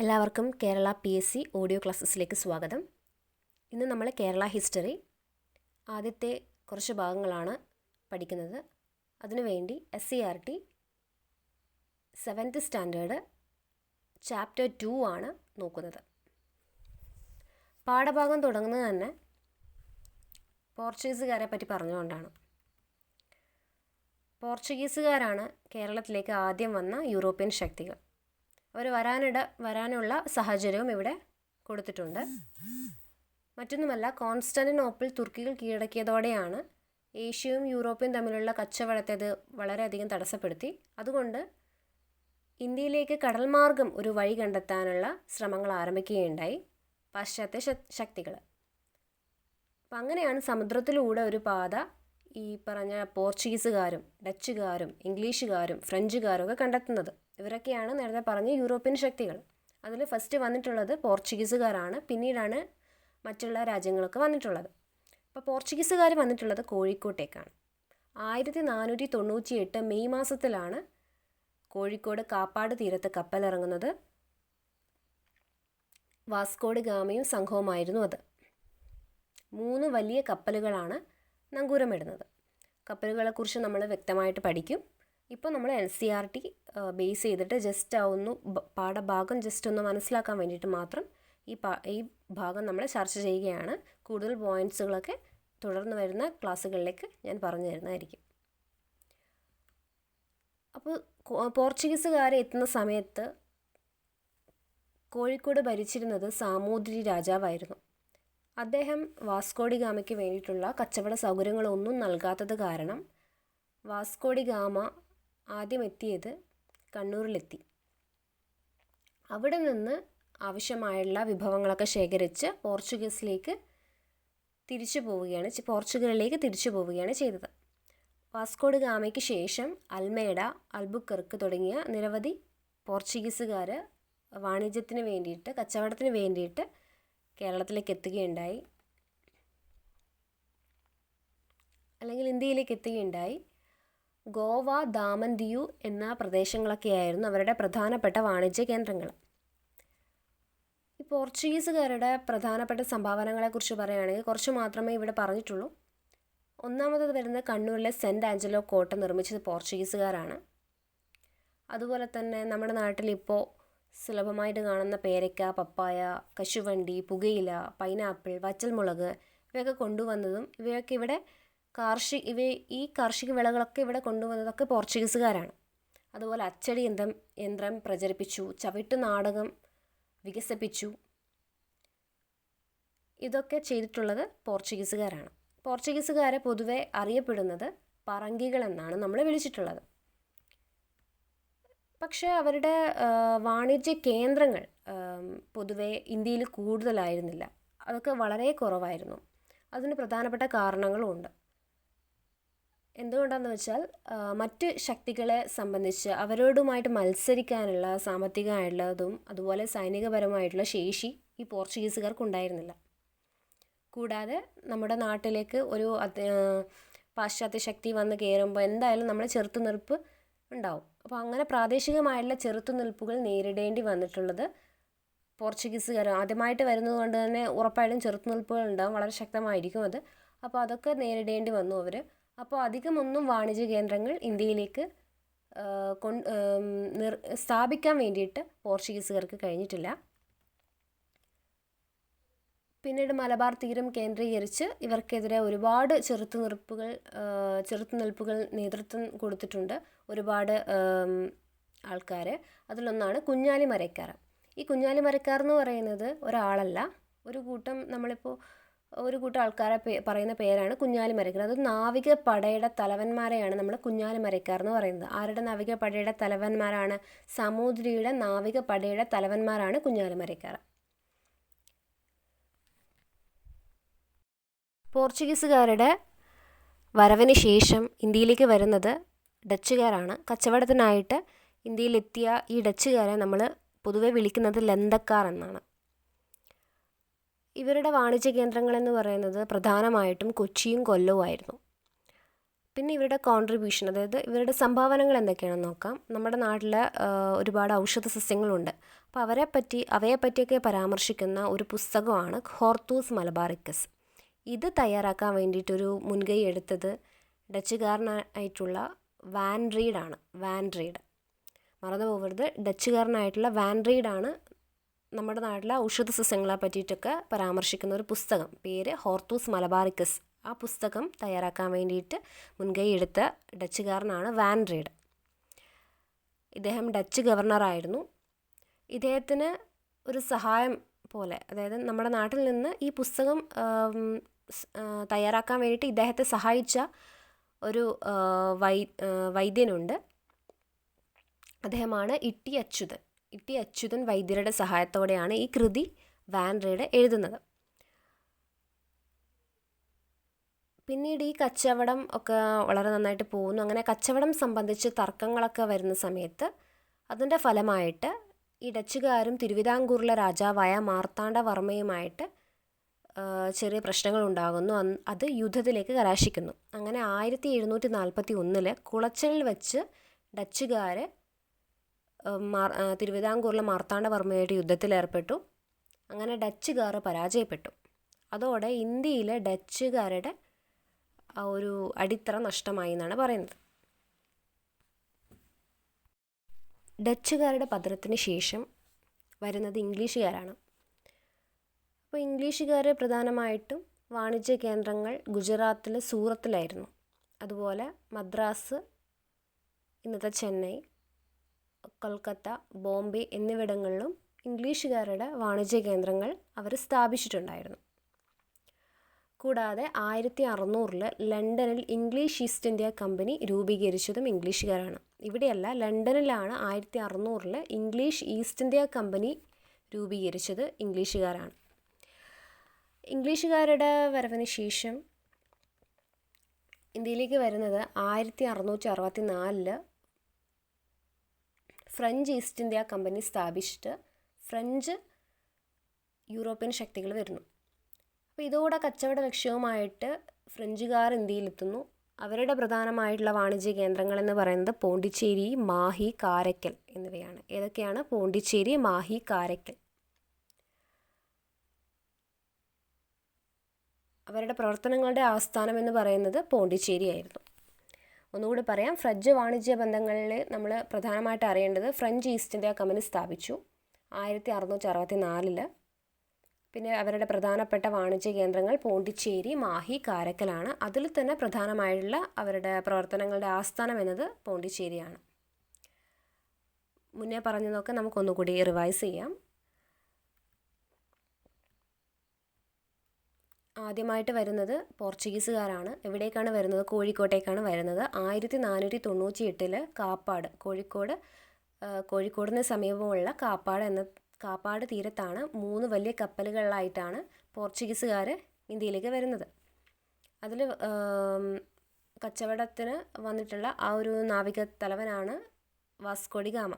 എല്ലാവർക്കും Kerala P S C audio ക്ലാസ്സസിലേക്ക് സ്വാഗതം. ഇന്ന് നമ്മൾ കേരള ഹിസ്റ്ററി ആദ്യത്തെ കുറച്ച് ഭാഗങ്ങളാണ് പഠിക്കുന്നത്. അതിനുവേണ്ടി S C R T seventh standard chapter two ആണ് നോക്കുന്നത്. പാഠഭാഗം തുടങ്ങുന്നത് തന്നെ പോർച്ചുഗീസുകാരെ പറ്റി പറഞ്ഞുകൊണ്ടാണ്. പോർച്ചുഗീസുകാരാണ് കേരളത്തിലേക്ക് ആദ്യം വന്ന യൂറോപ്യൻ ശക്തികൾ. അവർ വരാനിട വരാനുള്ള സാഹചര്യവും ഇവിടെ കൊടുത്തിട്ടുണ്ട്. മറ്റൊന്നുമല്ല കോൺസ്റ്റാന്റിനോപ്പിൾ തുർക്കികൾ കീഴടക്കിയതോടെയാണ് ഏഷ്യയും യൂറോപ്പും തമ്മിലുള്ള കച്ചവടത്തെ അത് വളരെയധികം തടസ്സപ്പെടുത്തി. അതുകൊണ്ട് ഇന്ത്യയിലേക്ക് കടൽമാർഗം ഒരു വഴി കണ്ടെത്താനുള്ള ശ്രമങ്ങൾ ആരംഭിക്കുകയുണ്ടായി പാശ്ചാത്യ ശക്തികൾ അപ്പം അങ്ങനെയാണ് സമുദ്രത്തിലൂടെ ഒരു പാത ഈ പറഞ്ഞ പോർച്ചുഗീസുകാരും ഡച്ചുകാരും ഇംഗ്ലീഷുകാരും ഫ്രഞ്ചുകാരും ഒക്കെ കണ്ടെത്തുന്നത്. ഇവരൊക്കെയാണ് നേരത്തെ പറഞ്ഞ യൂറോപ്യൻ ശക്തികൾ. അതിൽ ഫസ്റ്റ് വന്നിട്ടുള്ളത് പോർച്ചുഗീസുകാരാണ്. പിന്നീടാണ് മറ്റുള്ള രാജ്യങ്ങളൊക്കെ വന്നിട്ടുള്ളത്. അപ്പോൾ പോർച്ചുഗീസുകാർ വന്നിട്ടുള്ളത് കോഴിക്കോട്ടേക്കാണ്. ആയിരത്തി നാനൂറ്റി തൊണ്ണൂറ്റി എട്ട് മെയ് മാസത്തിലാണ് കോഴിക്കോട് കാപ്പാട് തീരത്ത് കപ്പലിറങ്ങുന്നത്. വാസ്കോഡ് ഗാമയും സംഘവുമായിരുന്നു അത്. മൂന്ന് വലിയ കപ്പലുകളാണ് നങ്കൂരമിടുന്നത്. കപ്പലുകളെക്കുറിച്ച് നമ്മൾ വ്യക്തമായിട്ട് പഠിക്കും. ഇപ്പോൾ നമ്മൾ L C R T base ചെയ്തിട്ട് ജസ്റ്റ് ഒന്ന് പാഠഭാഗം ജസ്റ്റ് ഒന്ന് മനസ്സിലാക്കാൻ വേണ്ടിയിട്ട് മാത്രം ഈ പാ ഈ ഭാഗം നമ്മൾ ചർച്ച ചെയ്യുകയാണ്. കൂടുതൽ പോയിന്റ്സുകളൊക്കെ തുടർന്ന് വരുന്ന ക്ലാസ്സുകളിലേക്ക് ഞാൻ പറഞ്ഞു തരുന്നതായിരിക്കും. അപ്പോൾ പോർച്ചുഗീസുകാരെ എത്തുന്ന സമയത്ത് കോഴിക്കോട് ഭരിച്ചിരുന്നത് സാമൂതിരി രാജാവായിരുന്നു. അദ്ദേഹം വാസ്കോഡി ഗാമയ്ക്ക് വേണ്ടിയിട്ടുള്ള കച്ചവട സൗകര്യങ്ങളൊന്നും നൽകാത്തത് കാരണം വാസ്കോഡി ഗാമ ആദ്യം എത്തിയത് കണ്ണൂരിലെത്തി. അവിടെ നിന്ന് ആവശ്യമായുള്ള വിഭവങ്ങളൊക്കെ ശേഖരിച്ച് പോർച്ചുഗീസിലേക്ക് തിരിച്ചു പോവുകയാണ് പോർച്ചുഗലിലേക്ക് തിരിച്ചു പോവുകയാണ് ചെയ്തത്. വാസ്കോഡ് ഗാമയ്ക്ക് ശേഷം അൽമേഡ അൽബുക്കർക്ക് തുടങ്ങിയ നിരവധി പോർച്ചുഗീസുകാർ വാണിജ്യത്തിന് വേണ്ടിയിട്ട് കച്ചവടത്തിന് വേണ്ടിയിട്ട് കേരളത്തിലേക്ക് എത്തുകയുണ്ടായി. അല്ലെങ്കിൽ ഇന്ത്യയിലേക്ക് എത്തുകയുണ്ടായി. ഗോവ ദാമൻ ദിയു എന്ന പ്രദേശങ്ങളൊക്കെയായിരുന്നു അവരുടെ പ്രധാനപ്പെട്ട വാണിജ്യ കേന്ദ്രങ്ങൾ. ഈ പോർച്ചുഗീസുകാരുടെ പ്രധാനപ്പെട്ട സംഭാവനകളെക്കുറിച്ച് പറയുകയാണെങ്കിൽ കുറച്ച് മാത്രമേ ഇവിടെ പറഞ്ഞിട്ടുള്ളൂ. ഒന്നാമത് വരുന്നത് കണ്ണൂരിലെ സെന്റ് ആഞ്ചലോ കോട്ട നിർമ്മിച്ചത് പോർച്ചുഗീസുകാരാണ്. അതുപോലെ തന്നെ നമ്മുടെ നാട്ടിലിപ്പോൾ സുലഭമായിട്ട് കാണുന്ന പേരയ്ക്ക പപ്പായ കശുവണ്ടി പുകയില പൈനാപ്പിൾ വച്ചൽമുളക് ഇവയൊക്കെ കൊണ്ടുവന്നതും ഇവയൊക്കെ ഇവിടെ കാർഷിക ഇവ ഈ കാർഷിക വിളകളൊക്കെ ഇവിടെ കൊണ്ടുവന്നതൊക്കെ പോർച്ചുഗീസുകാരാണ്. അതുപോലെ അച്ചടി യന്ത്രം യന്ത്രം പ്രചരിപ്പിച്ചു ചവിട്ട് നാടകം വികസിപ്പിച്ചു. ഇതൊക്കെ ചെയ്തിട്ടുള്ളത് പോർച്ചുഗീസുകാരാണ്. പോർച്ചുഗീസുകാരെ പൊതുവെ അറിയപ്പെടുന്നത് പറങ്കികൾ എന്നാണ് നമ്മൾ വിളിച്ചിട്ടുള്ളത്. പക്ഷേ അവരുടെ വാണിജ്യ കേന്ദ്രങ്ങൾ പൊതുവെ ഇന്ത്യയിൽ കൂടുതലായിരുന്നില്ല. അതൊക്കെ വളരെ കുറവായിരുന്നു. അതിന് പ്രധാനപ്പെട്ട കാരണങ്ങളുമുണ്ട്. എന്തുകൊണ്ടാണെന്ന് വെച്ചാൽ മറ്റ് ശക്തികളെ സംബന്ധിച്ച് അവരോടുമായിട്ട് മത്സരിക്കാനുള്ള സാമ്പത്തികമായിട്ടുള്ളതും അതുപോലെ സൈനികപരമായിട്ടുള്ള ശേഷി ഈ പോർച്ചുഗീസുകാർക്ക് ഉണ്ടായിരുന്നില്ല കൂടാതെ നമ്മുടെ നാട്ടിലേക്ക് ഒരു പാശ്ചാത്യ ശക്തി വന്ന് കയറുമ്പോൾ എന്തായാലും നമ്മൾ ചെറുത്തുനിൽപ്പ് ഉണ്ടാവും. അപ്പോൾ അങ്ങനെ പ്രാദേശികമായിട്ടുള്ള ചെറുത്തുനിൽപ്പുകൾ നേരിടേണ്ടി വന്നിട്ടുള്ളത് പോർച്ചുഗീസുകാർ. ആദ്യമായിട്ട് വരുന്നത് കൊണ്ട് തന്നെ ഉറപ്പായിട്ടും ചെറുത്തുനിൽപ്പുകൾ ഉണ്ടാവും വളരെ ശക്തമായിരിക്കും അത്. അപ്പോൾ അതൊക്കെ നേരിടേണ്ടി വന്നു അവർ. അപ്പോൾ അധികമൊന്നും വാണിജ്യ കേന്ദ്രങ്ങൾ ഇന്ത്യയിലേക്ക് കൊണ്ട് സ്ഥാപിക്കാൻ വേണ്ടിയിട്ട് പോർച്ചുഗീസുകാർക്ക് കഴിഞ്ഞിട്ടില്ല. പിന്നീട് മലബാർ തീരം കേന്ദ്രീകരിച്ച് ഇവർക്കെതിരെ ഒരുപാട് ചെറുത്തുനിൽപ്പുകൾ ചെറുത്തുനിൽപ്പുകൾ നേതൃത്വം കൊടുത്തിട്ടുണ്ട് ഒരുപാട് ആൾക്കാർ അതിലൊന്നാണ് കുഞ്ഞാലി മരക്കാർ ഈ കുഞ്ഞാലി മരക്കാർ എന്ന് പറയുന്നത് ഒരാളല്ല ഒരു കൂട്ടം നമ്മളിപ്പോൾ ഒരു കൂട്ടം ആൾക്കാരെ പറയുന്ന പേരാണ് കുഞ്ഞാലി മരക്കർ അത് നാവിക പടയുടെ തലവന്മാരെയാണ് നമ്മൾ കുഞ്ഞാലി മരക്കാർ എന്ന് പറയുന്നത്. ആരുടെ നാവിക പടയുടെ തലവന്മാരാണ്? സമുദ്രിയുടെ നാവിക പടയുടെ തലവന്മാരാണ് കുഞ്ഞാലി മരക്കാർ പോർച്ചുഗീസുകാരുടെ വരവിന് ശേഷം ഇന്ത്യയിലേക്ക് വരുന്നത് ഡച്ചുകാരാണ്. കച്ചവടത്തിനായിട്ട് ഇന്ത്യയിലെത്തിയ ഈ ഡച്ചുകാരെ നമ്മൾ പൊതുവെ വിളിക്കുന്നത് ലന്തക്കാർ എന്നാണ്. ഇവരുടെ വാണിജ്യ കേന്ദ്രങ്ങളെന്ന് പറയുന്നത് പ്രധാനമായിട്ടും കൊച്ചിയും കൊല്ലവുമായിരുന്നു പിന്നെ ഇവരുടെ കോൺട്രിബ്യൂഷൻ അതായത് ഇവരുടെ സംഭാവനകൾ എന്തൊക്കെയാണെന്ന് നോക്കാം. നമ്മുടെ നാട്ടിൽ ഒരുപാട് ഔഷധ സസ്യങ്ങളുണ്ട്. അപ്പോൾ അവരെ പറ്റി അവയെ പറ്റിയൊക്കെ പരാമർശിക്കുന്ന ഒരു പുസ്തകമാണ് ഹോർത്തൂസ് മലബാറിക്കസ്. ഇത് തയ്യാറാക്കാൻ വേണ്ടിയിട്ടൊരു മുൻകൈ എടുത്തത് ഡച്ചുകാരനായിട്ടുള്ള വാൻ റീഡാണ്. Van Rheede. മറന്നു പോകരുത് ഡച്ചുകാരനായിട്ടുള്ള വാൻ റീഡാണ് നമ്മുടെ നാട്ടിലെ ഔഷധ സസ്യങ്ങളെ പറ്റിയിട്ടൊക്കെ പരാമർശിക്കുന്ന ഒരു പുസ്തകം. പേര് ഹോർത്തൂസ് മലബാറിക്കസ്. ആ പുസ്തകം തയ്യാറാക്കാൻ വേണ്ടിയിട്ട് മുൻകൈ എടുത്ത ഡച്ചുകാരനാണ് വാൻ റീഡ്. ഇദ്ദേഹം ഡച്ച് ഗവർണറായിരുന്നു. ഇദ്ദേഹത്തിന് ഒരു സഹായം പോലെ അതായത് നമ്മുടെ നാട്ടിൽ നിന്ന് ഈ പുസ്തകം തയ്യാറാക്കാൻ വേണ്ടിയിട്ട് ഇദ്ദേഹത്തെ സഹായിച്ച ഒരു വൈ വൈദ്യനുണ്ട്. അദ്ദേഹമാണ് ഇട്ടി അച്യുതൻ. ഇട്ടി അച്യുതൻ വൈദ്യരുടെ സഹായത്തോടെയാണ് ഈ കൃതി വാൻഡ്രയുടെ എഴുതുന്നത്. പിന്നീട് ഈ കച്ചവടം ഒക്കെ വളരെ നന്നായിട്ട് പോകുന്നു. അങ്ങനെ കച്ചവടം സംബന്ധിച്ച് തർക്കങ്ങളൊക്കെ വരുന്ന സമയത്ത് അതിന്റെ ഫലമായിട്ട് ഈ ഡച്ചുകാരും തിരുവിതാംകൂറിലെ രാജാവായ മാർത്താണ്ഡവർമ്മയുമായിട്ട് ചെറിയ പ്രശ്നങ്ങൾ ഉണ്ടാകുന്നു. അത് യുദ്ധത്തിലേക്ക് കലാശിക്കുന്നു. അങ്ങനെ ആയിരത്തി എഴുന്നൂറ്റി നാൽപ്പത്തി ഒന്നിൽ കുളച്ചലിൽ വെച്ച് ഡച്ചുകാർ തിരുവിതാംകൂറിലെ മാർത്താണ്ഡവർമ്മയായിട്ട് യുദ്ധത്തിലേർപ്പെട്ടു അങ്ങനെ ഡച്ചുകാർ പരാജയപ്പെട്ടു. അതോടെ ഇന്ത്യയിലെ ഡച്ചുകാരുടെ ഒരു അടിത്തറ നഷ്ടമായി എന്നാണ് പറയുന്നത്. ഡച്ചുകാരുടെ പതനത്തിന് ശേഷം വരുന്നത് ഇംഗ്ലീഷുകാരാണ്. അപ്പോൾ ഇംഗ്ലീഷുകാർ പ്രധാനമായിട്ടും വാണിജ്യ കേന്ദ്രങ്ങൾ ഗുജറാത്തിൽ സൂറത്തിലായിരുന്നു. അതുപോലെ മദ്രാസ് ഇന്നത്തെ ചെന്നൈ കൊൽക്കത്ത ബോംബെ എന്നിവിടങ്ങളിലും ഇംഗ്ലീഷുകാരുടെ വാണിജ്യ കേന്ദ്രങ്ങൾ അവർ സ്ഥാപിച്ചിട്ടുണ്ടായിരുന്നു. കൂടാതെ ആയിരത്തി അറുന്നൂറിൽ ലണ്ടനിൽ ഇംഗ്ലീഷ് ഈസ്റ്റ് ഇന്ത്യ കമ്പനി രൂപീകരിച്ചതും ഇംഗ്ലീഷുകാരാണ്. ഇവിടെയല്ല ലണ്ടനിലാണ് ആയിരത്തി അറുന്നൂറിൽ ഇംഗ്ലീഷ് ഈസ്റ്റ് ഇന്ത്യ കമ്പനി രൂപീകരിച്ചത് ഇംഗ്ലീഷുകാരാണ്. ഇംഗ്ലീഷുകാരുടെ വരവിന് ശേഷം ഇന്ത്യയിലേക്ക് വരുന്നത് ആയിരത്തി അറുന്നൂറ്റി അറുപത്തി നാലിൽ ഫ്രഞ്ച് ഈസ്റ്റ് ഇന്ത്യ കമ്പനി സ്ഥാപിച്ചിട്ട് ഫ്രഞ്ച് യൂറോപ്യൻ ശക്തികൾ വരുന്നു. അപ്പോൾ ഇതോടെ കച്ചവട ലക്ഷ്യവുമായിട്ട് ഫ്രഞ്ചുകാർ ഇന്ത്യയിലെത്തുന്നു. അവരുടെ പ്രധാനമായിട്ടുള്ള വാണിജ്യ കേന്ദ്രങ്ങൾ എന്ന് പറയുന്നത് പോണ്ടിച്ചേരി മാഹി കാരക്കൽ എന്നിവയാണ്. ഏതൊക്കെയാണ്? പോണ്ടിച്ചേരി മാഹി കാരക്കൽ. അവരുടെ പ്രവർത്തനങ്ങളുടെ ആസ്ഥാനം എന്ന് പറയുന്നത് പോണ്ടിച്ചേരി ആയിരുന്നു. ഒന്നുകൂടി പറയാം. ഫ്രഞ്ച് വാണിജ്യ ബന്ധങ്ങളിൽ നമ്മൾ പ്രധാനമായിട്ട് അറിയേണ്ടത് ഫ്രഞ്ച് ഈസ്റ്റ് ഇന്ത്യ കമ്പനി സ്ഥാപിച്ചു ആയിരത്തി അറുന്നൂറ്റി അറുപത്തി നാലിൽ പിന്നെ അവരുടെ പ്രധാനപ്പെട്ട വാണിജ്യ കേന്ദ്രങ്ങൾ പോണ്ടിച്ചേരി മാഹി കാരക്കലാണ്. അതിൽ തന്നെ പ്രധാനമായുള്ള അവരുടെ പ്രവർത്തനങ്ങളുടെ ആസ്ഥാനം എന്നത് പോണ്ടിച്ചേരിയാണ്. മുന്നേ പറഞ്ഞതൊക്കെ നമുക്കൊന്നുകൂടി റിവൈസ് ചെയ്യാം. ആദ്യമായിട്ട് വരുന്നത് പോർച്ചുഗീസുകാരാണ്. എവിടേക്കാണ് വരുന്നത്? കോഴിക്കോട്ടേക്കാണ് വരുന്നത്. ആയിരത്തി നാനൂറ്റി തൊണ്ണൂറ്റി എട്ടിൽ കാപ്പാട് കോഴിക്കോട് കോഴിക്കോടിന് സമീപമുള്ള കാപ്പാട് എന്ന കാപ്പാട് തീരത്താണ് മൂന്ന് വലിയ കപ്പലുകളിലായിട്ടാണ് പോർച്ചുഗീസുകാർ ഇന്ത്യയിലേക്ക് വരുന്നത്. അതിൽ കച്ചവടത്തിന് വന്നിട്ടുള്ള ആ ഒരു നാവിക തലവനാണ് വാസ്കോഡി ഗാമ.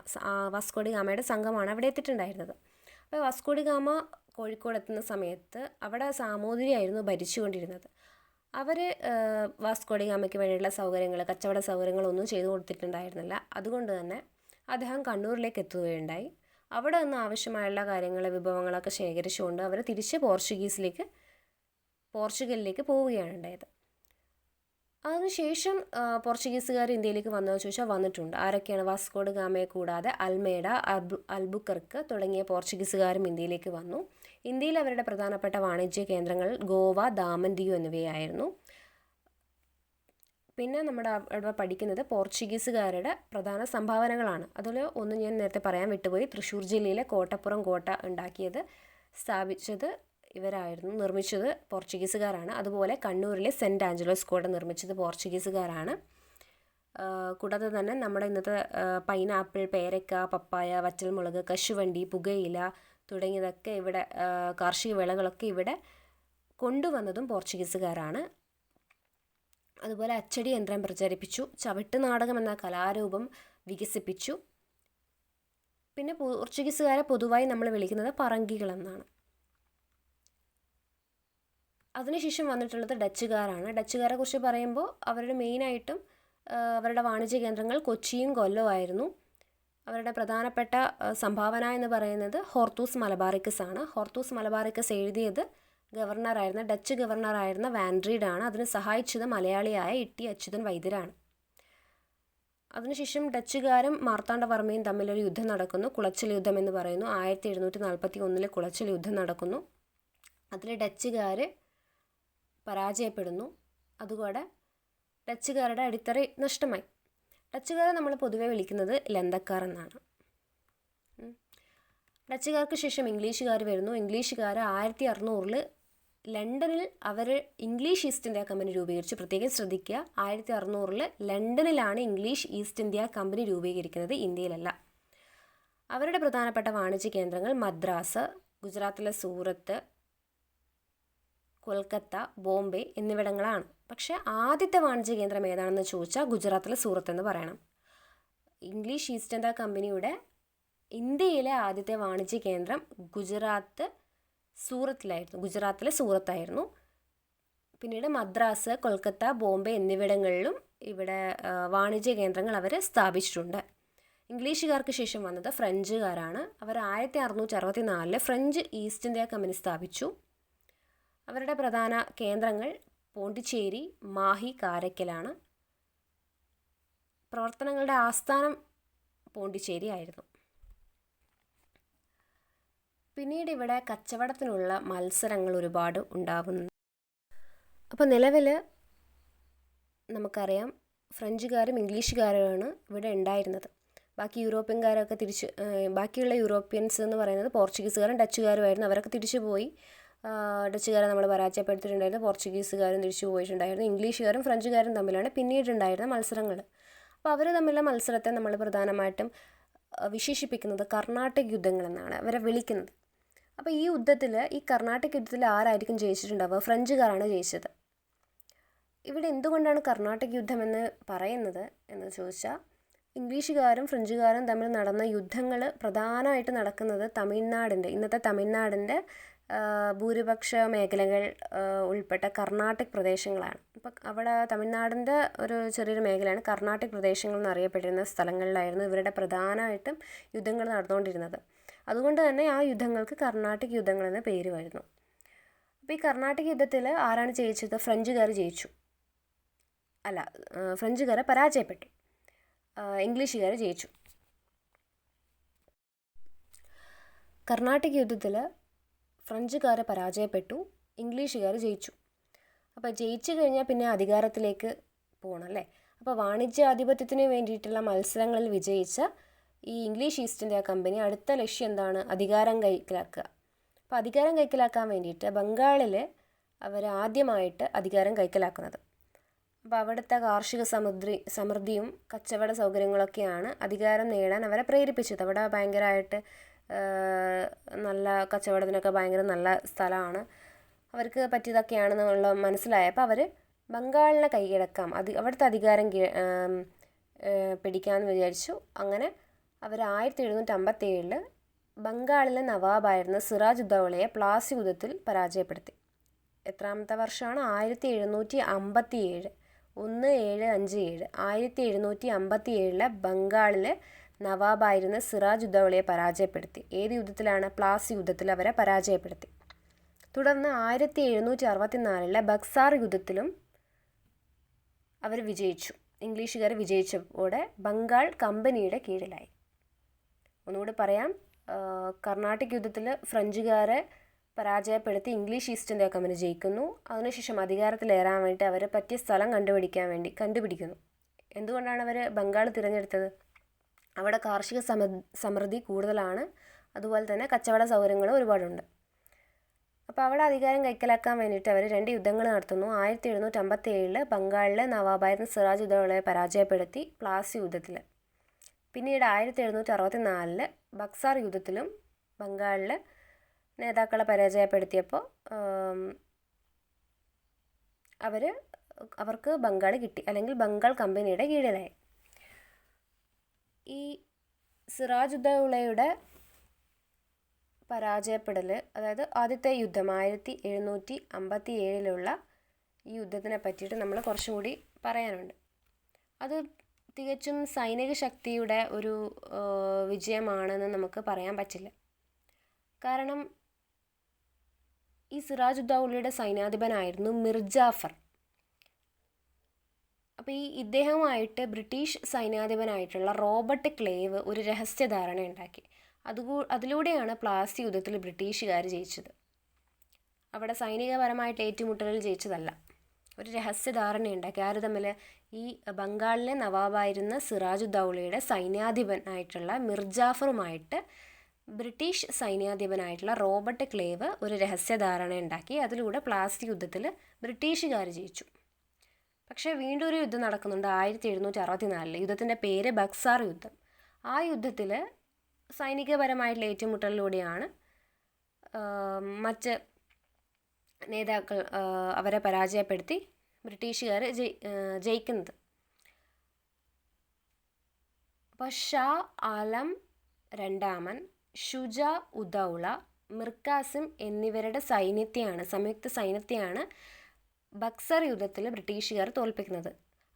ഗാമയുടെ സംഘമാണ് അവിടെ എത്തിയിട്ടുണ്ടായിരുന്നത്. അപ്പോൾ വാസ്കോഡി ഗാമ കോഴിക്കോട് എത്തുന്ന സമയത്ത് അവിടെ സാമൂതിരിയായിരുന്നു ഭരിച്ചുകൊണ്ടിരുന്നത്. അവർ വാസ്കോഡി ഗാമയ്ക്ക് വേണ്ടിയുള്ള സൗകര്യങ്ങൾ കച്ചവട സൗകര്യങ്ങളൊന്നും ചെയ്തു കൊടുത്തിട്ടുണ്ടായിരുന്നില്ല. അതുകൊണ്ട് തന്നെ അദ്ദേഹം കണ്ണൂരിലേക്ക് എത്തുകയുണ്ടായി. അവിടെ നിന്ന് ആവശ്യമായുള്ള കാര്യങ്ങൾ വിഭവങ്ങളൊക്കെ ശേഖരിച്ചുകൊണ്ട് അവർ തിരിച്ച് പോർച്ചുഗീസിലേക്ക് പോർച്ചുഗലിലേക്ക് പോവുകയാണ് ഉണ്ടായത്. അതിനുശേഷം പോർച്ചുഗീസുകാർ ഇന്ത്യയിലേക്ക് വന്നതെന്ന് ചോദിച്ചാൽ വന്നിട്ടുണ്ട്. ആരൊക്കെയാണ് വാസ്കോഡ് ഗാമയെ കൂടാതെ അൽമേഡ അൽബു അൽബുക്കർക്ക് തുടങ്ങിയ പോർച്ചുഗീസുകാരും ഇന്ത്യയിലേക്ക് വന്നു. ഇന്ത്യയിൽ അവരുടെ പ്രധാനപ്പെട്ട വാണിജ്യ കേന്ദ്രങ്ങൾ ഗോവ ദാമൻ ദിയു എന്നിവയായിരുന്നു. പിന്നെ നമ്മുടെ അവിടെ പഠിക്കുന്നത് പോർച്ചുഗീസുകാരുടെ പ്രധാന സംഭാവനകളാണ്. അതിൽ ഒന്ന് ഞാൻ നേരത്തെ പറയാൻ വിട്ടുപോയി. തൃശ്ശൂർ ജില്ലയിലെ കോട്ടപ്പുറം കോട്ട ഉണ്ടാക്കിയത് സ്ഥാപിച്ചത് ഇവരായിരുന്നു നിർമ്മിച്ചത് പോർച്ചുഗീസുകാരാണ്. അതുപോലെ കണ്ണൂരിലെ സെന്റ് ആഞ്ചലോസ് കോട്ട നിർമ്മിച്ചത് പോർച്ചുഗീസുകാരാണ്. കൂടാതെ തന്നെ നമ്മുടെ ഇന്നത്തെ പൈനാപ്പിൾ പേരക്ക പപ്പായ വറ്റൽമുളക് കശുവണ്ടി പുകയില തുടങ്ങിയതൊക്കെ ഇവിടെ കാർഷിക വിളകളൊക്കെ ഇവിടെ കൊണ്ടുവന്നതും പോർച്ചുഗീസുകാരാണ്. അതുപോലെ അച്ചടി യന്ത്രം പ്രചരിപ്പിച്ചു ചവിട്ട് നാടകം എന്ന കലാരൂപം വികസിപ്പിച്ചു. പിന്നെ പോർച്ചുഗീസുകാരെ പൊതുവായി നമ്മൾ വിളിക്കുന്നത് പറങ്കികൾ എന്നാണ്. അതിനുശേഷം വന്നിട്ടുള്ളത് ഡച്ചുകാരാണ്. ഡച്ചുകാരെ കുറിച്ച് പറയുമ്പോൾ അവരുടെ മെയിനായിട്ടും അവരുടെ വാണിജ്യ കേന്ദ്രങ്ങൾ കൊച്ചിയും കൊല്ലവും ആയിരുന്നു അവരുടെ പ്രധാനപ്പെട്ട സംഭാവന എന്ന് പറയുന്നത് ഹോർത്തൂസ് മലബാറിക്കസ് ആണ് ഹോർത്തൂസ് മലബാറിക്കസ് എഴുതിയത് ഗവർണറായിരുന്ന ഡച്ച് ഗവർണറായിരുന്ന ആണ് അതിന് സഹായിച്ചത് മലയാളിയായ ഇട്ടി അച്യുതൻ വൈദ്യരാണ്. അതിനുശേഷം ഡച്ചുകാരും മാർത്താണ്ഡവർമ്മയും തമ്മിലൊരു യുദ്ധം നടക്കുന്നു. കുളച്ചൽ യുദ്ധം എന്ന് പറയുന്നു. ആയിരത്തി എഴുന്നൂറ്റി നാൽപ്പത്തി ഒന്നിലെ കുളച്ചിൽ യുദ്ധം നടക്കുന്നു. അതിൽ ഡച്ചുകാർ പരാജയപ്പെടുന്നു. അതുകൂടെ ഡച്ചുകാരുടെ അടിത്തറ നഷ്ടമായി. ഡച്ചുകാരെ നമ്മൾ പൊതുവെ വിളിക്കുന്നത് ലന്തക്കാർ എന്നാണ്. ഡച്ചുകാർക്ക് ശേഷം ഇംഗ്ലീഷുകാർ വരുന്നു. ഇംഗ്ലീഷുകാർ ആയിരത്തി അറുന്നൂറിൽ ലണ്ടനിൽ അവർ ഇംഗ്ലീഷ് ഈസ്റ്റ് ഇന്ത്യ കമ്പനി രൂപീകരിച്ചു. പ്രത്യേകം ശ്രദ്ധിക്കുക ആയിരത്തി അറുന്നൂറിൽ ലണ്ടനിലാണ് ഇംഗ്ലീഷ് ഈസ്റ്റ് ഇന്ത്യ കമ്പനി രൂപീകരിക്കുന്നത് ഇന്ത്യയിലല്ല. അവരുടെ പ്രധാനപ്പെട്ട വാണിജ്യ കേന്ദ്രങ്ങൾ മദ്രാസ് ഗുജറാത്തിലെ സൂറത്ത് കൊൽക്കത്ത ബോംബെ എന്നിവിടങ്ങളാണ്. പക്ഷേ ആദ്യത്തെ വാണിജ്യ കേന്ദ്രം ഏതാണെന്ന് ചോദിച്ചാൽ ഗുജറാത്തിലെ സൂറത്ത് എന്ന് പറയണം. ഇംഗ്ലീഷ് ഈസ്റ്റ് ഇന്ത്യ കമ്പനിയുടെ ഇന്ത്യയിലെ ആദ്യത്തെ വാണിജ്യ കേന്ദ്രം ഗുജറാത്ത് സൂറത്തിലായിരുന്നു. ഗുജറാത്തിലെ സൂറത്തായിരുന്നു. പിന്നീട് മദ്രാസ് കൊൽക്കത്ത ബോംബെ എന്നിവിടങ്ങളിലും ഇവിടെ വാണിജ്യ കേന്ദ്രങ്ങൾ അവർ സ്ഥാപിച്ചിട്ടുണ്ട്. ഇംഗ്ലീഷുകാർക്ക് ശേഷം വന്നത് ഫ്രഞ്ചുകാരാണ്. അവർ ആയിരത്തി അറുന്നൂറ്റി അറുപത്തി നാലിൽ ഫ്രഞ്ച് ഈസ്റ്റ് ഇന്ത്യ കമ്പനി സ്ഥാപിച്ചു. അവരുടെ പ്രധാന കേന്ദ്രങ്ങൾ പോണ്ടിച്ചേരി മാഹി കാരയ്ക്കലാണ് പ്രവർത്തനങ്ങളുടെ ആസ്ഥാനം പോണ്ടിച്ചേരി ആയിരുന്നു. പിന്നീട് ഇവിടെ കച്ചവടത്തിനുള്ള മത്സരങ്ങൾ ഒരുപാട് ഉണ്ടാകുന്നു അപ്പോൾ നിലവിൽ നമുക്കറിയാം ഫ്രഞ്ചുകാരും ഇംഗ്ലീഷുകാരുമാണ് ഇവിടെ ഉണ്ടായിരുന്നത്. ബാക്കി യൂറോപ്യൻകാരൊക്കെ തിരിച്ച് ബാക്കിയുള്ള യൂറോപ്യൻസ് എന്ന് പറയുന്നത് പോർച്ചുഗീസുകാരും ഡച്ചുകാരുമായിരുന്നു. അവരൊക്കെ തിരിച്ചു പോയി ഡച്ചുകാരെ നമ്മൾ പരാജയപ്പെടുത്തിയിട്ടുണ്ടായിരുന്നു. പോർച്ചുഗീസുകാരും തിരിച്ചു പോയിട്ടുണ്ടായിരുന്നു. ഇംഗ്ലീഷുകാരും ഫ്രഞ്ചുകാരും തമ്മിലാണ് പിന്നീടുണ്ടായിരുന്ന മത്സരങ്ങൾ. അപ്പോൾ അവർ തമ്മിലുള്ള മത്സരത്തെ നമ്മൾ പ്രധാനമായിട്ടും വിശേഷിപ്പിക്കുന്നത് കർണാട്ടിക് യുദ്ധങ്ങളെന്നാണ് അവരെ വിളിക്കുന്നത്. അപ്പോൾ ഈ യുദ്ധത്തിൽ ഈ കർണാട്ടിക് യുദ്ധത്തിൽ ആരായിരിക്കും ജയിച്ചിട്ടുണ്ടാവുക? ഫ്രഞ്ചുകാരാണ് ജയിച്ചത്. ഇവിടെ എന്തുകൊണ്ടാണ് കർണാട്ടിക് യുദ്ധമെന്ന് പറയുന്നത് എന്ന് ചോദിച്ചാൽ ഇംഗ്ലീഷുകാരും ഫ്രഞ്ചുകാരും തമ്മിൽ നടന്ന യുദ്ധങ്ങൾ പ്രധാനമായിട്ട് നടക്കുന്നത് തമിഴ്നാടിന്റെ ഇന്നത്തെ തമിഴ്നാടിന്റെ ഭൂരിപക്ഷ മേഖലകൾ ഉൾപ്പെട്ട കർണാട്ടിക് പ്രദേശങ്ങളാണ്. അപ്പം അവിടെ തമിഴ്നാടിന്റെ ഒരു ചെറിയൊരു മേഖലയാണ്. കർണാട്ടിക് പ്രദേശങ്ങൾ എന്നറിയപ്പെട്ടിരുന്ന സ്ഥലങ്ങളിലായിരുന്നു ഇവരുടെ പ്രധാനമായിട്ടും യുദ്ധങ്ങൾ നടന്നുകൊണ്ടിരുന്നത്. അതുകൊണ്ട് തന്നെ ആ യുദ്ധങ്ങൾക്ക് കർണാട്ടിക് യുദ്ധങ്ങൾ എന്ന പേര് വരുന്നു. അപ്പോൾ ഈ കർണാട്ടിക് യുദ്ധത്തിൽ ആരാണ് ജയിച്ചത്? ഫ്രഞ്ചുകാർ ജയിച്ചു. അല്ല ഫ്രഞ്ചുകാരെ പരാജയപ്പെട്ടു. ഇംഗ്ലീഷുകാർ ജയിച്ചു. കർണാട്ടിക് യുദ്ധത്തിൽ ഫ്രഞ്ചുകാർ പരാജയപ്പെട്ടു ഇംഗ്ലീഷുകാർ ജയിച്ചു. അപ്പോൾ ജയിച്ചു കഴിഞ്ഞാൽ പിന്നെ അധികാരത്തിലേക്ക് പോകണം അല്ലേ അപ്പോൾ വാണിജ്യ വാണിജ്യാധിപത്യത്തിന് വേണ്ടിയിട്ടുള്ള മത്സരങ്ങളിൽ വിജയിച്ച ഈ ഇംഗ്ലീഷ് ഈസ്റ്റ് ഇന്ത്യ കമ്പനി അടുത്ത ലക്ഷ്യം എന്താണ്? അധികാരം കൈക്കലാക്കുക. അപ്പോൾ അധികാരം കൈക്കലാക്കാൻ വേണ്ടിയിട്ട് ബംഗാളിൽ അവർ ആദ്യമായിട്ട് അധികാരം കൈക്കലാക്കുന്നത്. അപ്പോൾ അവിടുത്തെ കാർഷിക സമൃദ്ധി സമൃദ്ധിയും കച്ചവട സൗകര്യങ്ങളൊക്കെയാണ് അധികാരം നേടാൻ അവരെ പ്രേരിപ്പിച്ചത്. അവിടെ ഭയങ്കരമായിട്ട് നല്ല കച്ചവടത്തിനൊക്കെ ഭയങ്കര നല്ല സ്ഥലമാണ്. അവർക്ക് പറ്റിയതൊക്കെയാണെന്നുള്ള മനസ്സിലായപ്പോൾ അവർ ബംഗാളിനെ കൈയടക്കാം. അത് അവിടുത്തെ അധികാരം പിടിക്കാമെന്ന് വിചാരിച്ചു. അങ്ങനെ അവർ ആയിരത്തി എഴുന്നൂറ്റി അമ്പത്തി ഏഴിൽ ബംഗാളിലെ നവാബായിരുന്ന സിറാജ് ഉദ്ദൗളയെ പ്ലാസി യുദ്ധത്തിൽ പരാജയപ്പെടുത്തി. എത്രാമത്തെ വർഷമാണ്? ആയിരത്തി എഴുന്നൂറ്റി അമ്പത്തി ഏഴ് ഒന്ന് ഏഴ് അഞ്ച് ഏഴ്. ആയിരത്തി എഴുന്നൂറ്റി അമ്പത്തി ഏഴിലെ ബംഗാളിലെ നവാബായിരുന്ന സിറാജ് ഉദ്ദൗളയെ പരാജയപ്പെടുത്തി. ഏത് യുദ്ധത്തിലാണ് പ്ലാസി യുദ്ധത്തിൽ അവരെ പരാജയപ്പെടുത്തി? തുടർന്ന് ആയിരത്തി എഴുന്നൂറ്റി അറുപത്തിനാലിലെ ബക്സാർ യുദ്ധത്തിലും അവർ വിജയിച്ചു. ഇംഗ്ലീഷുകാർ വിജയിച്ചതോടെ ബംഗാൾ കമ്പനിയുടെ കീഴിലായി. ഒന്നുകൂടി പറയാം. കർണാട്ടിക് യുദ്ധത്തിൽ ഫ്രഞ്ചുകാരെ പരാജയപ്പെടുത്തി ഇംഗ്ലീഷ് ഈസ്റ്റ് ഇന്ത്യ കമ്പനി ജയിക്കുന്നു. അതിനുശേഷം അധികാരത്തിലേറാൻ വേണ്ടി അവരെ പറ്റിയ സ്ഥലം കണ്ടുപിടിക്കാൻ വേണ്ടി കണ്ടുപിടിക്കുന്നു. എന്തുകൊണ്ടാണ് അവർ ബംഗാൾ തിരഞ്ഞെടുത്തത്? അവിടെ കാർഷിക സമൃദ്ധി കൂടുതലാണ്. അതുപോലെ തന്നെ കച്ചവട സൗകര്യങ്ങളും ഒരുപാടുണ്ട്. അപ്പോൾ അവിടെ അധികാരം കൈക്കലാക്കാൻ വേണ്ടിയിട്ട് അവർ രണ്ട് യുദ്ധങ്ങൾ നടത്തുന്നു. ആയിരത്തി എഴുന്നൂറ്റി അമ്പത്തി ഏഴിൽ ബംഗാളിലെ നവാബായിരുന്ന സിറാജ് ഉദ്ദൗളയെ പരാജയപ്പെടുത്തി പ്ലാസി യുദ്ധത്തിൽ പിന്നീട് ആയിരത്തി എഴുന്നൂറ്റി അറുപത്തി നാലിൽ ബക്സാർ യുദ്ധത്തിലും ബംഗാളിൽ നേതാക്കളെ പരാജയപ്പെടുത്തിയപ്പോൾ അവർ അവർക്ക് ബംഗാൾ കിട്ടി. അല്ലെങ്കിൽ ബംഗാൾ കമ്പനിയുടെ കീഴിലായി. ഈ സിറാജ് ഉദ്ദൗളയുടെ പരാജയപ്പെടൽ അതായത് ആദ്യത്തെ യുദ്ധം ആയിരത്തി എഴുന്നൂറ്റി അമ്പത്തി ഏഴിലുള്ള ഈ യുദ്ധത്തിനെ പറ്റിയിട്ട് നമ്മൾ കുറച്ചും കൂടി പറയാനുണ്ട്. അത് തികച്ചും സൈനിക ശക്തിയുടെ ഒരു വിജയമാണെന്ന് നമുക്ക് പറയാൻ പറ്റില്ല. കാരണം ഈ സിറാജുദ്ദൗളയുടെ സൈനാധിപനായിരുന്നു മിർജാഫർ. അപ്പോൾ ഈ ഇദ്ദേഹവുമായിട്ട് ബ്രിട്ടീഷ് സൈന്യാധിപനായിട്ടുള്ള റോബർട്ട് ക്ലേവ് ഒരു രഹസ്യധാരണ ഉണ്ടാക്കി. അതുകൂ അതിലൂടെയാണ് പ്ലാസി യുദ്ധത്തിൽ ബ്രിട്ടീഷുകാർ ജയിച്ചത്. അവിടെ സൈനികപരമായിട്ട് ഏറ്റുമുട്ടലിൽ ജയിച്ചതല്ല. ഒരു രഹസ്യധാരണ ഉണ്ടാക്കി. ആര് തമ്മിൽ ഈ ബംഗാളിലെ നവാബായിരുന്ന സിറാജുദ്ദൗളയുടെ സൈന്യാധിപനായിട്ടുള്ള മിർജാഫറുമായിട്ട് ബ്രിട്ടീഷ് സൈന്യാധിപനായിട്ടുള്ള റോബർട്ട് ക്ലേവ് ഒരു രഹസ്യധാരണ ഉണ്ടാക്കി. അതിലൂടെ പ്ലാസി യുദ്ധത്തിൽ ബ്രിട്ടീഷുകാർ ജയിച്ചു. പക്ഷേ വീണ്ടും ഒരു യുദ്ധം നടക്കുന്നുണ്ട് ആയിരത്തി എഴുന്നൂറ്റി അറുപത്തി നാലിൽ യുദ്ധത്തിന്റെ പേര് ബക്സാർ യുദ്ധം. ആ യുദ്ധത്തിൽ സൈനികപരമായിട്ടുള്ള ഏറ്റുമുട്ടലിലൂടെയാണ് മറ്റ് നേതാക്കൾ അവരെ പരാജയപ്പെടുത്തി ബ്രിട്ടീഷുകാർ ജയി ജയിക്കുന്നത്. അപ്പോൾ ഷാ ആലം രണ്ടാമൻ ഷുജ ഉദൗള മിർക്കാസിം എന്നിവരുടെ സൈന്യത്തെയാണ് സംയുക്ത സൈന്യത്തെയാണ് ബക്സർ യുദ്ധത്തിൽ ബ്രിട്ടീഷുകാർ തോൽപ്പിക്കുന്നത്.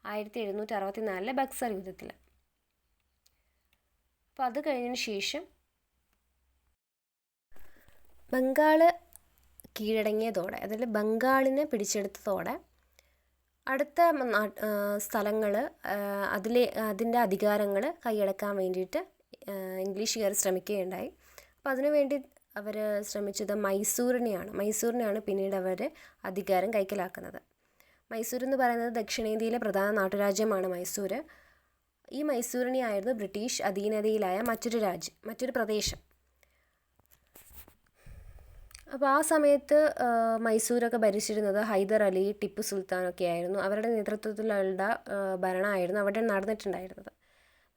ആയിരത്തി എഴുന്നൂറ്റി അറുപത്തി നാലിലെ ബക്സർ യുദ്ധത്തിൽ അപ്പോൾ അത് കഴിഞ്ഞതിന് ശേഷം ബംഗാൾ കീഴടങ്ങിയതോടെ അതിൽ ബംഗാളിനെ പിടിച്ചെടുത്തതോടെ അടുത്ത സ്ഥലങ്ങൾ അതിലെ അതിന്റെ അധികാരങ്ങൾ കൈയടക്കാൻ വേണ്ടിയിട്ട് ഇംഗ്ലീഷുകാർ ശ്രമിക്കുകയുണ്ടായി. അപ്പോൾ അതിനുവേണ്ടി അവർ ശ്രമിച്ചത് മൈസൂരിനെയാണ്. മൈസൂരിനെയാണ് പിന്നീട് അവർ അധികാരം കൈക്കലാക്കുന്നത്. മൈസൂർ എന്ന് പറയുന്നത് ദക്ഷിണേന്ത്യയിലെ പ്രധാന നാട്ടുരാജ്യമാണ് മൈസൂർ ഈ മൈസൂറിനെയായിരുന്നു ബ്രിട്ടീഷ് അധീനതയിലായ മറ്റൊരു രാജ്യം മറ്റൊരു പ്രദേശം. അപ്പോൾ ആ സമയത്ത് മൈസൂരൊക്കെ ഭരിച്ചിരുന്നത് ഹൈദർ അലി ടിപ്പു സുൽത്താനൊക്കെ ആയിരുന്നു അവരുടെ നേതൃത്വത്തിലുള്ള ഭരണമായിരുന്നു അവിടെ നടന്നിട്ടുണ്ടായിരുന്നത്.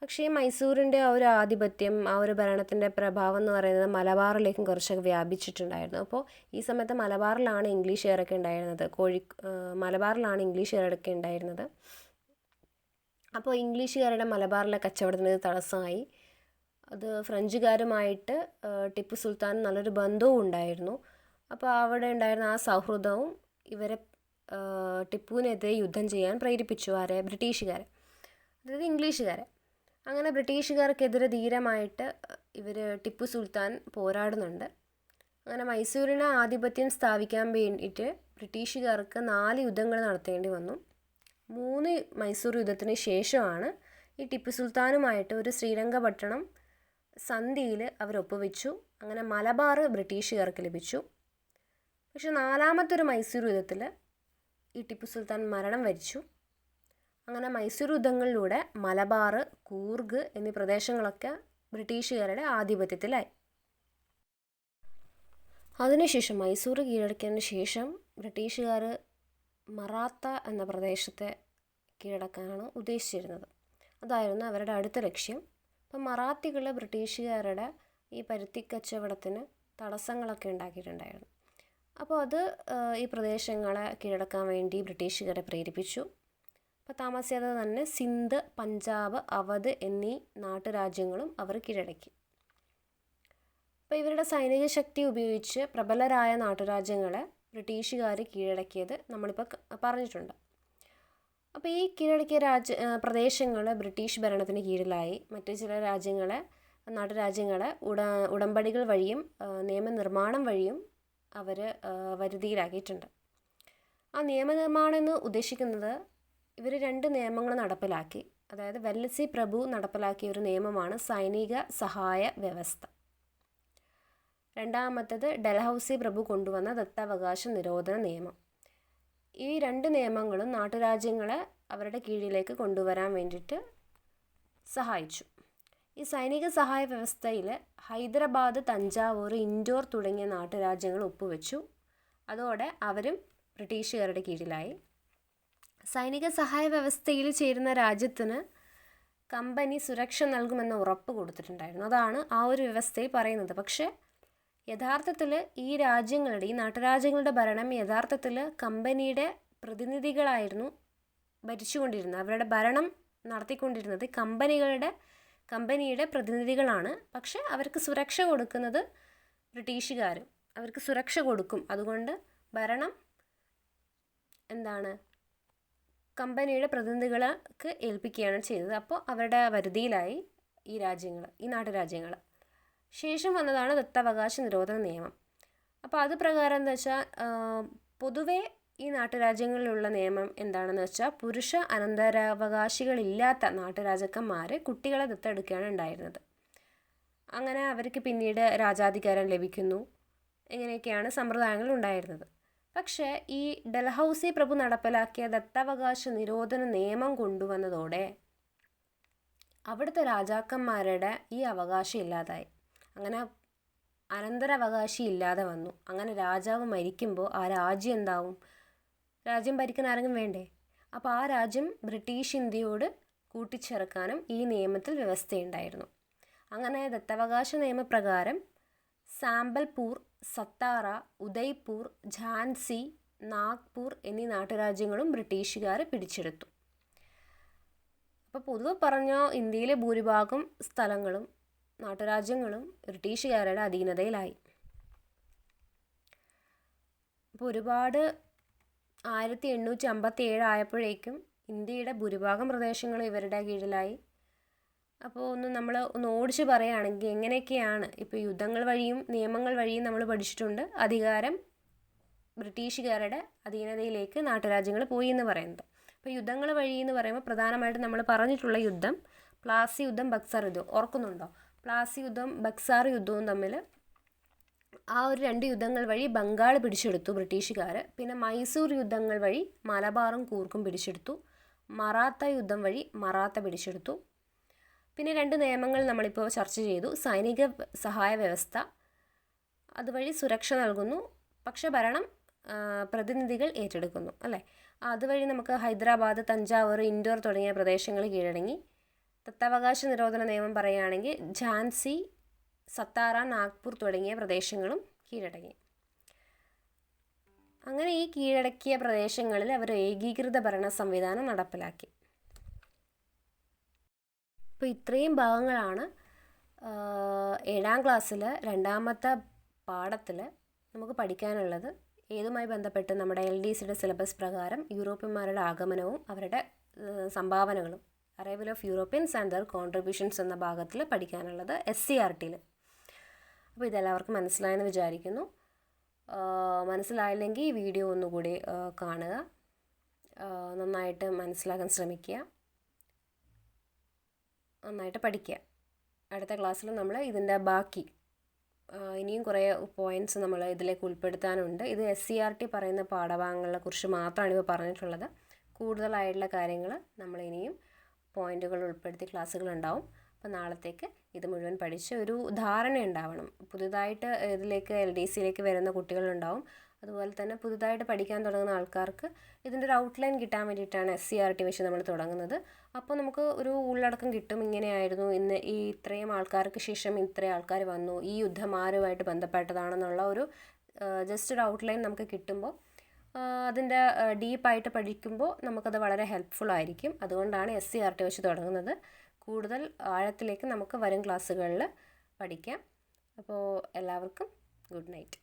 പക്ഷേ മൈസൂരിന്റെ ആ ഒരു ആധിപത്യം ആ ഒരു ഭരണത്തിന്റെ പ്രഭാവം എന്ന് പറയുന്നത് മലബാറിലേക്കും കുറച്ചൊക്കെ വ്യാപിച്ചിട്ടുണ്ടായിരുന്നു. അപ്പോൾ ഈ സമയത്ത് മലബാറിലാണ് ഇംഗ്ലീഷ് ഇംഗ്ലീഷുകാരൊക്കെ ഉണ്ടായിരുന്നത്. കോഴി മലബാറിലാണ് ഇംഗ്ലീഷ് ഇംഗ്ലീഷുകാരൊക്കെ ഉണ്ടായിരുന്നത്. അപ്പോൾ ഇംഗ്ലീഷുകാരുടെ മലബാറിലെ കച്ചവടത്തിന് തടസ്സമായി. അത് ഫ്രഞ്ചുകാരുമായിട്ട് ടിപ്പു സുൽത്താൻ നല്ലൊരു ബന്ധവും ഉണ്ടായിരുന്നു. അപ്പോൾ അവിടെ ഉണ്ടായിരുന്ന ആ സൗഹൃദവും ഇവരെ ടിപ്പുവിനെതിരെ യുദ്ധം ചെയ്യാൻ പ്രേരിപ്പിച്ചു ആരെ? ബ്രിട്ടീഷുകാരെ. അതായത് ഇംഗ്ലീഷുകാരെ. അങ്ങനെ ബ്രിട്ടീഷുകാർക്കെതിരെ ധീരമായിട്ട് ഇവർ ടിപ്പു സുൽത്താൻ പോരാടുന്നുണ്ട്. അങ്ങനെ മൈസൂരിനെ ആധിപത്യം സ്ഥാപിക്കാൻ വേണ്ടിയിട്ട് ബ്രിട്ടീഷുകാർക്ക് നാല് യുദ്ധങ്ങൾ നടത്തേണ്ടി വന്നു. മൂന്ന് മൈസൂർ യുദ്ധത്തിന് ശേഷമാണ് ഈ ടിപ്പു സുൽത്താനുമായിട്ട് ഒരു ശ്രീരംഗപട്ടണം സന്ധിയിൽ അവർ ഒപ്പുവെച്ചു അങ്ങനെ മലബാർ ബ്രിട്ടീഷുകാർക്ക് ലഭിച്ചു. പക്ഷെ നാലാമത്തെ ഒരു മൈസൂർ യുദ്ധത്തിൽ ഈ ടിപ്പു സുൽത്താൻ മരണം വരിച്ചു. അങ്ങനെ മൈസൂർ യുദ്ധങ്ങളിലൂടെ മലബാർ കൂർഗ് എന്നീ പ്രദേശങ്ങളൊക്കെ ബ്രിട്ടീഷുകാരുടെ ആധിപത്യത്തിലായി. അതിനുശേഷം മൈസൂർ കീഴടക്കിയതിന് ശേഷം ബ്രിട്ടീഷുകാർ മറാത്ത എന്ന പ്രദേശത്തെ കീഴടക്കാനാണ് ഉദ്ദേശിച്ചിരുന്നത്. അതായിരുന്നു അവരുടെ അടുത്ത ലക്ഷ്യം. അപ്പം മറാത്തികൾ ബ്രിട്ടീഷുകാരുടെ ഈ പരുത്തി കച്ചവടത്തിന് തടസ്സങ്ങളൊക്കെ ഉണ്ടാക്കിയിട്ടുണ്ടായിരുന്നു. അപ്പോൾ അത് ഈ പ്രദേശങ്ങളെ കീഴടക്കാൻ വേണ്ടി ബ്രിട്ടീഷുകാരെ പ്രേരിപ്പിച്ചു. അപ്പോൾ താമസിയാതെ തന്നെ സിന്ധ് പഞ്ചാബ് അവധ് എന്നീ നാട്ടുരാജ്യങ്ങളും അവർ കീഴടക്കി. അപ്പോൾ ഇവരുടെ സൈനിക ശക്തി ഉപയോഗിച്ച് പ്രബലരായ നാട്ടുരാജ്യങ്ങളെ ബ്രിട്ടീഷുകാർ കീഴടക്കിയത് നമ്മളിപ്പോൾ പറഞ്ഞിട്ടുണ്ട്. അപ്പോൾ ഈ കീഴടക്കിയ രാജ്യ പ്രദേശങ്ങൾ ബ്രിട്ടീഷ് ഭരണത്തിന് കീഴിലായി. മറ്റു ചില രാജ്യങ്ങളെ നാട്ടുരാജ്യങ്ങളെ ഉട ഉടമ്പടികൾ വഴിയും നിയമനിർമ്മാണം വഴിയും അവർ വരുതിയിലാക്കിയിട്ടുണ്ട്. ആ നിയമനിർമ്മാണം എന്ന് ഉദ്ദേശിക്കുന്നത് ഇവർ രണ്ട് നിയമങ്ങൾ നടപ്പിലാക്കി. അതായത് വെല്ലസി പ്രഭു നടപ്പിലാക്കിയ ഒരു നിയമമാണ് സൈനിക സഹായ വ്യവസ്ഥ. രണ്ടാമത്തത് ഡൽഹൌസി പ്രഭു കൊണ്ടുവന്ന ദത്താവകാശ നിരോധന നിയമം. ഈ രണ്ട് നിയമങ്ങളും നാട്ടുരാജ്യങ്ങളെ അവരുടെ കീഴിലേക്ക് കൊണ്ടുവരാൻ വേണ്ടിയിട്ട് സഹായിച്ചു. ഈ സൈനിക സഹായ വ്യവസ്ഥയിൽ ഹൈദരാബാദ് തഞ്ചാവൂർ ഇൻഡോർ തുടങ്ങിയ നാട്ടുരാജ്യങ്ങൾ ഒപ്പുവെച്ചു. അതോടെ അവരും ബ്രിട്ടീഷുകാരുടെ കീഴിലായി. സൈനിക സഹായ വ്യവസ്ഥയിൽ ചേരുന്ന രാജ്യത്തിന് കമ്പനി സുരക്ഷ നൽകുമെന്ന ഉറപ്പ് കൊടുത്തിട്ടുണ്ടായിരുന്നു. അതാണ് ആ ഒരു വ്യവസ്ഥയിൽ പറയുന്നത്. പക്ഷേ യഥാർത്ഥത്തിൽ ഈ രാജ്യങ്ങളുടെ ഈ നാട്ടുരാജ്യങ്ങളുടെ ഭരണം യഥാർത്ഥത്തിൽ കമ്പനിയുടെ പ്രതിനിധികളായിരുന്നു ഭരിച്ചുകൊണ്ടിരുന്നത്. അവരുടെ ഭരണം നടത്തിക്കൊണ്ടിരുന്നത് കമ്പനികളുടെ കമ്പനിയുടെ പ്രതിനിധികളാണ്. പക്ഷേ അവർക്ക് സുരക്ഷ കൊടുക്കുന്നത് ബ്രിട്ടീഷുകാർ അവർക്ക് സുരക്ഷ കൊടുക്കും. അതുകൊണ്ട് ഭരണം എന്താണ് കമ്പനിയുടെ പ്രതിനിധികൾക്ക് ഏൽപ്പിക്കുകയാണ് ചെയ്തത്. അപ്പോൾ അവരുടെ വരുതിയിലായി ഈ രാജ്യങ്ങൾ ഈ നാട്ടുരാജ്യങ്ങൾ. ശേഷം വന്നതാണ് ദത്തവകാശ നിരോധന നിയമം. അപ്പോൾ അത് പ്രകാരം എന്താ വെച്ചാൽ പൊതുവേ ഈ നാട്ടുരാജ്യങ്ങളിലുള്ള നിയമം എന്താണെന്ന് വെച്ചാൽ പുരുഷ അനന്തരാവകാശികളില്ലാത്ത നാട്ടുരാജാക്കന്മാർ കുട്ടികളെ ദത്തെടുക്കുകയാണ് ഉണ്ടായിരുന്നത്. അങ്ങനെ അവർക്ക് പിന്നീട് രാജാധികാരം ലഭിക്കുന്നു. ഇങ്ങനെയൊക്കെയാണ് സമ്പ്രദായങ്ങൾ ഉണ്ടായിരുന്നത്. പക്ഷേ ഈ ഡൽഹൌസി പ്രഭു നടപ്പിലാക്കിയ ദത്തവകാശ നിരോധന നിയമം കൊണ്ടുവന്നതോടെ അവിടുത്തെ രാജാക്കന്മാരുടെ ഈ അവകാശം ഇല്ലാതായി. അങ്ങനെ അനന്തരാവകാശി ഇല്ലാതെ വന്നു. അങ്ങനെ രാജാവ് മരിക്കുമ്പോൾ ആ രാജ്യം എന്താവും? രാജ്യം ഭരിക്കാൻ ആരെങ്കിലും വേണ്ടേ? അപ്പോൾ ആ രാജ്യം ബ്രിട്ടീഷ് ഇന്ത്യയോട് കൂട്ടിച്ചേർക്കാനും ഈ നിയമത്തിൽ വ്യവസ്ഥയുണ്ടായിരുന്നു. അങ്ങനെ ദത്തവകാശ നിയമപ്രകാരം സാമ്പൽപൂർ സത്താറ ഉദയ്പൂർ ഝാൻസി നാഗ്പൂർ എന്നീ നാട്ടുരാജ്യങ്ങളും ബ്രിട്ടീഷുകാർ പിടിച്ചെടുത്തു. അപ്പോൾ പൊതുവെ പറഞ്ഞോ ഇന്ത്യയിലെ ഭൂരിഭാഗം സ്ഥലങ്ങളും നാട്ടുരാജ്യങ്ങളും ബ്രിട്ടീഷുകാരുടെ അധീനതയിലായി. അപ്പോൾ ഒരുപാട് ആയിരത്തി എണ്ണൂറ്റി അമ്പത്തി ഏഴ് ആയപ്പോഴേക്കും ഇന്ത്യയുടെ ഭൂരിഭാഗം പ്രദേശങ്ങളും ഇവരുടെ കീഴിലായി. അപ്പോൾ ഒന്ന് നമ്മൾ ഒന്ന് ഓടിച്ച് പറയുകയാണെങ്കിൽ എങ്ങനെയൊക്കെയാണ് ഇപ്പോൾ യുദ്ധങ്ങൾ വഴിയും നിയമങ്ങൾ വഴിയും നമ്മൾ പഠിച്ചിട്ടുണ്ട് അധികാരം ബ്രിട്ടീഷുകാരുടെ അധീനതയിലേക്ക് നാട്ടുരാജ്യങ്ങൾ പോയി എന്ന് പറയുന്നത്. അപ്പോൾ യുദ്ധങ്ങൾ വഴി എന്ന് പറയുമ്പോൾ പ്രധാനമായിട്ടും നമ്മൾ പറഞ്ഞിട്ടുള്ള യുദ്ധം പ്ലാസി യുദ്ധം ബക്സാർ യുദ്ധം. ഓർക്കുന്നുണ്ടോ? പ്ലാസി യുദ്ധം ബക്സാർ യുദ്ധവും തമ്മിൽ ആ ഒരു രണ്ട് യുദ്ധങ്ങൾ വഴി ബംഗാൾ പിടിച്ചെടുത്തു ബ്രിട്ടീഷുകാർ പിന്നെ മൈസൂർ യുദ്ധങ്ങൾ വഴി മലബാറും കൂർക്കും പിടിച്ചെടുത്തു. മറാത്ത യുദ്ധം വഴി മറാത്ത പിടിച്ചെടുത്തു. പിന്നെ രണ്ട് നിയമങ്ങൾ നമ്മളിപ്പോൾ ചർച്ച ചെയ്തു. സൈനിക സഹായ വ്യവസ്ഥ അതുവഴി സുരക്ഷ നൽകുന്നു. പക്ഷെ ഭരണം പ്രതിനിധികൾ ഏറ്റെടുക്കുന്നു അല്ലേ? അതുവഴി നമുക്ക് ഹൈദരാബാദ് തഞ്ചാവൂർ ഇൻഡോർ തുടങ്ങിയ പ്രദേശങ്ങൾ കീഴടങ്ങി. തത്താവകാശ നിരോധന നിയമം പറയുകയാണെങ്കിൽ ഝാൻസി സത്താറ നാഗ്പൂർ തുടങ്ങിയ പ്രദേശങ്ങളും കീഴടങ്ങി. അങ്ങനെ ഈ കീഴടക്കിയ പ്രദേശങ്ങളിൽ അവർ ഏകീകൃത ഭരണ സംവിധാനം നടപ്പിലാക്കി. അപ്പോൾ ഇത്രയും ഭാഗങ്ങളാണ് ഏഴാം ക്ലാസ്സിൽ രണ്ടാമത്തെ പാഠത്തിൽ നമുക്ക് പഠിക്കാനുള്ളത്. ഏതുമായി ബന്ധപ്പെട്ട് നമ്മുടെ എൽ ഡി സിയുടെ സിലബസ് പ്രകാരം യൂറോപ്യന്മാരുടെ ആഗമനവും അവരുടെ സംഭാവനകളും arrival of Europeans and their contributions എന്ന ഭാഗത്തിൽ പഠിക്കാനുള്ളത് എസ് സി ആർ ടിയിൽ അപ്പോൾ ഇതെല്ലാവർക്കും മനസ്സിലായെന്ന് വിചാരിക്കുന്നു. മനസ്സിലായില്ലെങ്കിൽ ഈ വീഡിയോ ഒന്നുകൂടി കാണുക. നന്നായിട്ട് മനസ്സിലാക്കാൻ ശ്രമിക്കുക. നന്നായിട്ട് പഠിക്കുക. അടുത്ത ക്ലാസ്സിൽ നമ്മൾ ഇതിന്റെ ബാക്കി ഇനിയും കുറേ പോയിന്റ്സ് നമ്മൾ ഇതിലേക്ക് ഉൾപ്പെടുത്താനുണ്ട്. ഇത് എസ് സി ആർ ടി പറയുന്ന പാഠഭാഗങ്ങളെ കുറിച്ച് മാത്രമാണ് ഇപ്പോൾ പറഞ്ഞിട്ടുള്ളത്. കൂടുതലായിട്ടുള്ള കാര്യങ്ങൾ നമ്മൾ ഇനിയും പോയിന്റുകൾ ഉൾപ്പെടുത്തി ക്ലാസ്സുകൾ ഉണ്ടാവും. അപ്പോൾ നാളത്തേക്ക് ഇത് മുഴുവൻ പഠിച്ച് ഒരു ധാരണ ഉണ്ടാവണം. പുതുതായിട്ട് ഇതിലേക്ക് എൽ ഡി സിയിലേക്ക് വരുന്ന കുട്ടികളുണ്ടാവും. അതുപോലെ തന്നെ പുതുതായിട്ട് പഠിക്കാൻ തുടങ്ങുന്ന ആൾക്കാർക്ക് ഇതിന്റെ ഒരു ഔട്ട്ലൈൻ കിട്ടാൻ വേണ്ടിയിട്ടാണ് എസ് സി ആർ ടി വെച്ച് നമ്മൾ തുടങ്ങുന്നത്. അപ്പോൾ നമുക്ക് ഒരു ഉള്ളടക്കം കിട്ടും. ഇങ്ങനെയായിരുന്നു ഇന്ന് ഈ ഇത്രയും ആൾക്കാർക്ക് ശേഷം ഇത്രയും ആൾക്കാർ വന്നു. ഈ യുദ്ധം ആരുമായിട്ട് ബന്ധപ്പെട്ടതാണെന്നുള്ള ഒരു ജസ്റ്റ് ഒരു ഔട്ട്ലൈൻ നമുക്ക് കിട്ടുമ്പോൾ അതിന്റെ ഡീപ്പായിട്ട് പഠിക്കുമ്പോൾ നമുക്കത് വളരെ ഹെൽപ്ഫുൾ ആയിരിക്കും. അതുകൊണ്ടാണ് എസ് സി ആർ ടി വെച്ച് തുടങ്ങുന്നത്. കൂടുതൽ ആഴത്തിലേക്ക് നമുക്ക് വരും ക്ലാസ്സുകളിൽ പഠിക്കാം. അപ്പോൾ എല്ലാവർക്കും ഗുഡ് നൈറ്റ്